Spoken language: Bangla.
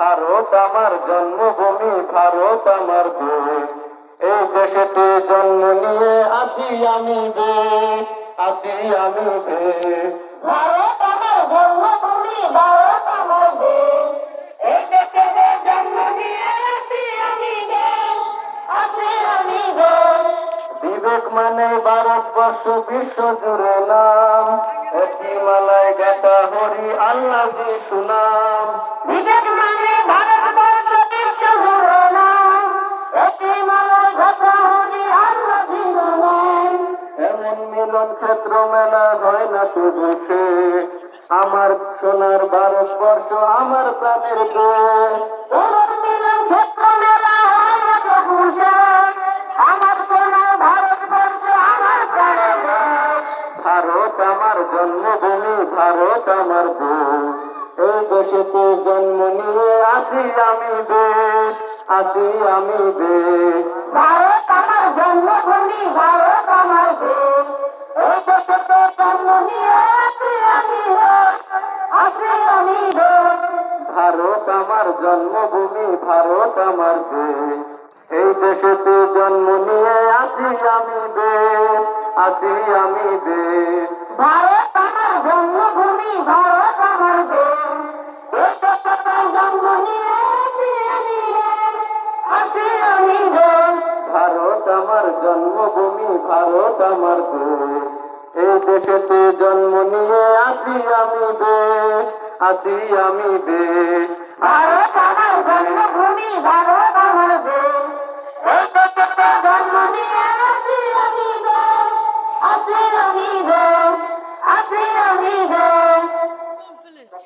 ভারত আমার জন্মভূমি, ভারত আমার দেশ। এই দেশেতে জন্ম নিয়ে আসি আমি দেশ, আসি আমি দেশ। ভারত আমার জন্মভূমি, ভারত ভারতবর্ষ বিশ্ব জুড়ে নাম। একই মালায় হরি আল্লাহ সুনাম। বিবেক মানে ভারতবর্ষ বিশ্ব জুড়ে নাম। একই মালায় ঘটা হরি আল্লাহ দিলেন এমন মিলন ক্ষেত্র মেলা হয় না শুধু সে। আমার সোনার ভারতবর্ষ আমার প্রাণের দেশ ভারত আমার জন্মভূমি, ভারত আমার দেশ। এই দেশেতে জন্ম নিয়ে আসি আমি দেশ, আসি আমি দেশ। ভারত আমার জন্মভূমি, ভারত আমার ভারত আমার জন্মভূমি, ভারত আমার দেশ। এই দেশেতে জন্ম নিয়ে আসি আমি দেশ। আসি আমি দেশ ভারত আমার জন্মভূমি ভারত আমার দেশ। এই দেশেতে জন্ম নিয়ে আসি আমি দেশ আসি আমি দেশ ভারত আমার জন্মভূমি ভারত আমার দেশ। এই দেশেতে জন্ম নিয়ে আসি আমি দেশ আসি আমি দেশ ভারত আমার জন্মভূমি দেশ